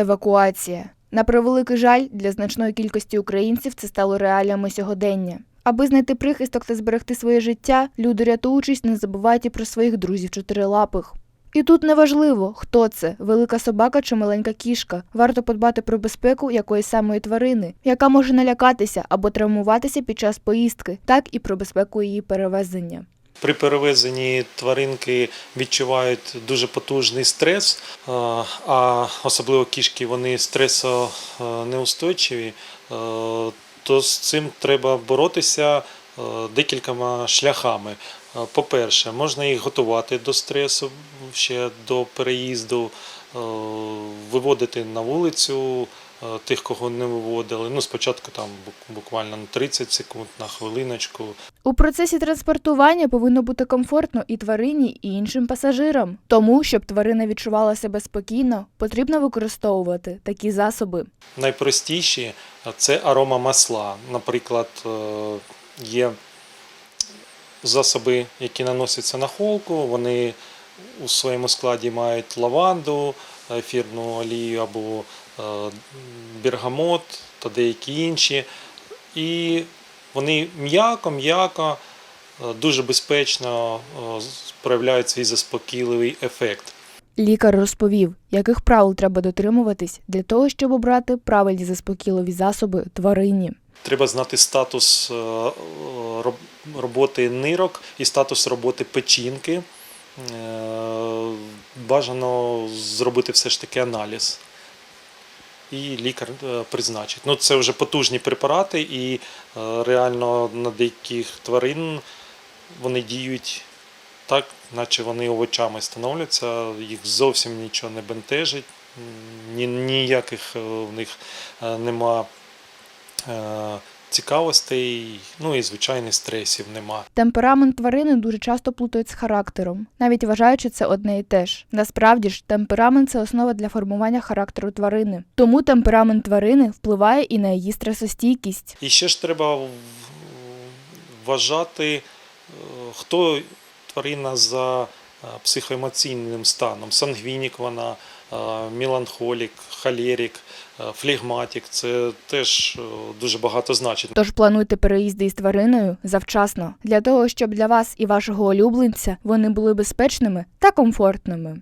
евакуація. На превеликий жаль, для значної кількості українців це стало реаліями сьогодення. Аби знайти прихисток та зберегти своє життя, люди, рятуючись, не забувають і про своїх друзів чотирилапих. І тут неважливо, хто це велика собака чи маленька кішка. Варто подбати про безпеку якоїсь самої тварини, яка може налякатися або травмуватися під час поїздки, так і про безпеку її перевезення. При перевезенні тваринки відчувають дуже потужний стрес, а особливо кішки вони стресонеустойчиві, то з цим треба боротися декількома шляхами. По-перше, можна їх готувати до стресу ще до переїзду, виводити на вулицю тих, кого не виводили. Ну, спочатку там буквально на 30 секунд, на хвилиночку, У процесі транспортування повинно бути комфортно і тварині, і іншим пасажирам. Тому, щоб тварина відчувала себе спокійно, потрібно використовувати такі засоби. Найпростіші це аромамасла. Наприклад, е, є засоби, які наносяться на холку, вони у своєму складі мають лаванду, ефірну олію або е, бергамот та деякі інші. І вони м'яко-м'яко, е, дуже безпечно е, проявляють свій заспокійливий ефект. Лікар розповів, яких правил треба дотримуватись для того, щоб обрати правильні заспокійливі засоби тварині. Треба знати статус е, е, роб- роботи нирок і статус роботи печінки. Е, Бажано зробити все ж таки аналіз. І лікар е, призначить. Ну, це вже потужні препарати, і е, реально на деяких тварин вони діють так, наче вони овочами становляться, їх зовсім нічого не бентежить, ні, ніяких е, в них нема цікавостей, ну і звичайно стресів нема. Темперамент тварини дуже часто плутають з характером, навіть вважаючи це одне і те ж. Насправді ж, темперамент це основа для формування характеру тварини. Тому темперамент тварини впливає і на її стресостійкість. І ще ж треба вважати, е, хто тварина за е, психоемоційним станом. Сангвінік вона, меланхолік, холерік, е, флегматик. Це теж е, дуже багато значить. Тож плануйте переїзди із твариною завчасно для того, щоб для вас і вашого улюбленця вони були безпечними та комфортними.